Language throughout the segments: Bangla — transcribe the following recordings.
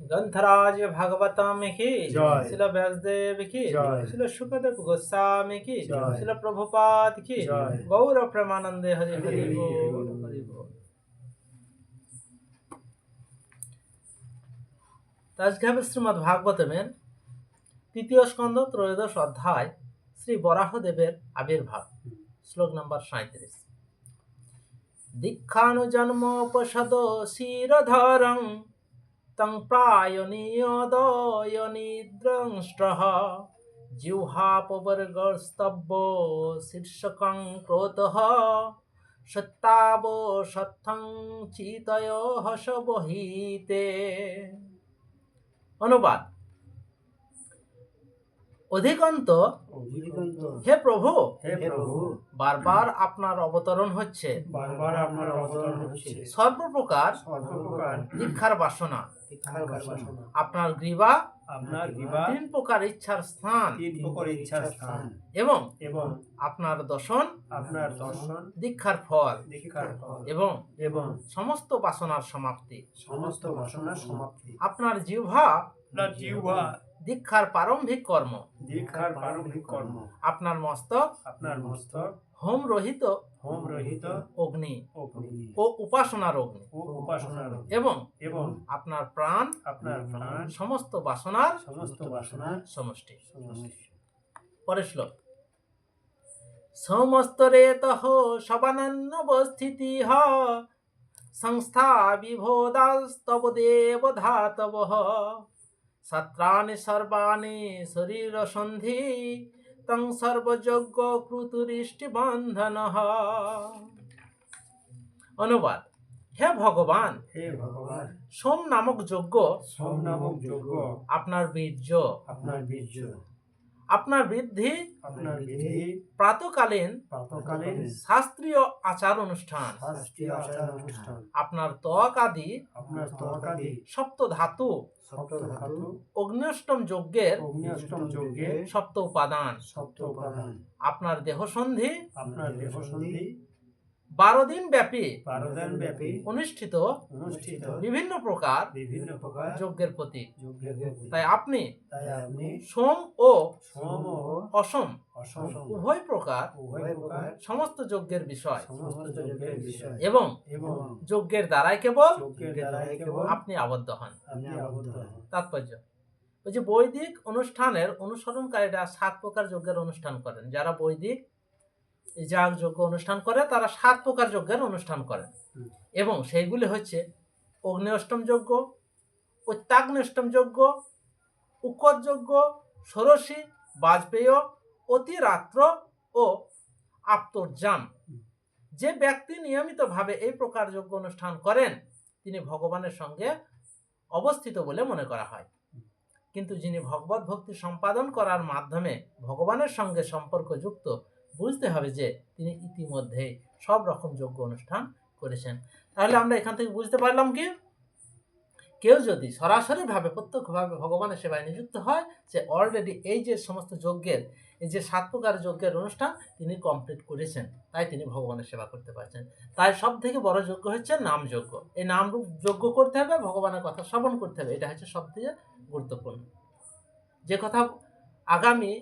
গ্রন্থরাজ ভাগবতম কি। শিল ব্যাসদেব কি। শিল সুখদেব গোস্বামী কি। শিল প্রভুপাদ কি গৌর প্রেমানন্দে হরি হরি হরি আজকে হবে শ্রীমদ ভাগবতমের তৃতীয় স্কন্ধ ত্রয়োদশ অধ্যায় শ্রী বরাহদেবের আবির্ভাব শ্লোক নম্বর সাঁত্রিশ দীক্ষানুজন্মোপসদ শিরধরং তং প্রায়ণীয়দয় নিদ্রংষ্ট্রহ জিহ্বাপবর্গস্তব্য শীর্ষকং ক্রোতঃ সত্তাব সত্থং চিতয় হসবহিতে অনুবাদ অধিকন্ত। হে প্রভু। হে প্রভু। বারবার আপনার অবতরণ হচ্ছে। বারবার আপনার অবতরণ হচ্ছে। সর্বপ্রকার সর্বপ্রকার। দীক্ষার বাসনা। আপনার গ্রীবা আপনার তিন প্রকার ইচ্ছার স্থান। তিন প্রকার ইচ্ছার স্থান। এবং এবং আপনার দর্শন আপনার দর্শন। দীক্ষার ফল। দীক্ষার ফল। এবং এবং সমস্ত বাসনার সমাপ্তি। সমস্ত বাসনার সমাপ্তি। আপনার জিহ্বা আপনার জিহ্বা। দীক্ষার প্রারম্ভিক কর্ম। দীক্ষার প্রারম্ভিক কর্ম। আপনার মস্তক আপনার মস্তক হোম রহিত হোম রহিত অগ্নি। ও উপাসনার অগ্নি। ও উপাসনার এবং এবং আপনার প্রাণ আপনার প্রাণ সমস্ত বাসনার সমস্ত বাসনার সমষ্টি। পরের শ্লোক। সমস্তরেত সবানন্নবস্থিতি হ সংস্থা বিভোদাস্তব দেব ধাতব সত্রাণি সর্বাণি শরীর সন্ধি তং সর্বযজ্ঞ কৃতুরিষ্টি বন্ধন। অনুবাদ হে ভগবান হে ভগবান সোম নামক যজ্ঞ সোম নামক যজ্ঞ আপনার বীর্য। আপনার বীর্য। আপনার বৃদ্ধি আপনার বিধি প্রাতকালীন প্রাতকালীন শাস্ত্রীয় আচার অনুষ্ঠান। শাস্ত্রীয় আচার অনুষ্ঠান। আপনার ত্বক আদি আপনার আদি সপ্ত ধাতু সপ্ত ধাতু অগ্নিষ্টম যজ্ঞের অগ্নিষ্টম যজ্ঞের সপ্ত উপাদান। সপ্ত উপাদান। আপনার দেহসন্ধি আপনার দেহসন্ধি বারো দিন ব্যাপী বারো দিন ব্যাপী অনুষ্ঠিত অনুষ্ঠিত বিভিন্ন প্রকার বিভিন্ন প্রকার যজ্ঞের প্রতীক। প্রতি। তাই আপনি তাই আপনি সোম ও সোম ও অসম অসম উভয় প্রকার উভয় প্রকার সমস্ত যজ্ঞের বিষয়। সমস্ত যজ্ঞের বিষয়। এবং এবং যজ্ঞের দ্বারাই কেবল যজ্ঞের দ্বারাই কেবল আপনি আবদ্ধ হন। আপনি আবদ্ধ হন। তাৎপর্য। ওই যে বৈদিক অনুষ্ঠানের অনুসরণকারীরা সাত প্রকার যজ্ঞের অনুষ্ঠান করেন। যারা বৈদিক যাগ যজ্ঞ অনুষ্ঠান করে তারা সাত প্রকার যজ্ঞের অনুষ্ঠান করেন এবং সেইগুলি হচ্ছে অগ্নি অষ্টম যজ্ঞ অত্যাগ্নিষ্টম যজ্ঞ উকত যজ্ঞ ষোড়শী বাজপেয় অতিরাত্র ও আপ্তর্জাম যে ব্যক্তি নিয়মিতভাবে এই প্রকার যজ্ঞ অনুষ্ঠান করেন তিনি ভগবানের সঙ্গে অবস্থিত বলে মনে করা হয়। কিন্তু যিনি ভগবত ভক্তি সম্পাদন করার মাধ্যমে ভগবানের সঙ্গে সম্পর্কযুক্ত বুঝতে হবে যে তিনি ইতিমধ্যে সব রকম যজ্ঞ অনুষ্ঠান করেছেন। তাহলে আমরা এখান থেকে বুঝতে পারলাম কি? কেউ যদি সরাসরিভাবে, প্রত্যক্ষভাবে ভগবানের সেবায় নিযুক্ত হয় সে অলরেডি এই যে সমস্ত যজ্ঞের, এই যে সাত প্রকার যজ্ঞের অনুষ্ঠান তিনি কমপ্লিট করেছেন, তাই তিনি ভগবানের সেবা করতে পারছেন। তাই সব থেকে বড় যজ্ঞ হচ্ছে নাম যজ্ঞ এই নাম যজ্ঞ করতে হবে, ভগবানের কথা শ্রবণ করতে হবে, এটা হচ্ছে সব থেকে গুরুত্বপূর্ণ। যে কথা আগামী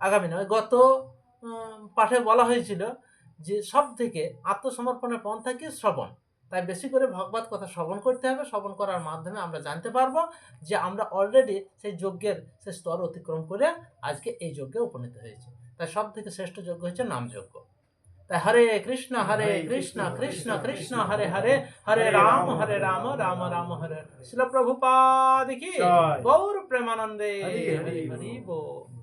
আগামী নয়, গত পাঠে বলা হয়েছিল যে সব থেকে আত্মসমর্পণের পন্থা কি শ্রবণ। তাই বেশি করে ভগবত কথা শ্রবণ করতে হবে। শ্রবণ করার মাধ্যমে আমরা জানতে পারব যে আমরা অলরেডি সেই যজ্ঞের সে স্তর অতিক্রম করে আজকে এই যজ্ঞে উপনীত হয়েছে। তাই সব থেকে শ্রেষ্ঠ যজ্ঞ হচ্ছে নাম যজ্ঞ। তাই হরে কৃষ্ণ হরে কৃষ্ণ কৃষ্ণ কৃষ্ণ হরে হরে হরে রাম হরে রাম রাম রাম হরে শিল কি গৌর প্রেমানন্দে। হরি হরি হরি হরি বল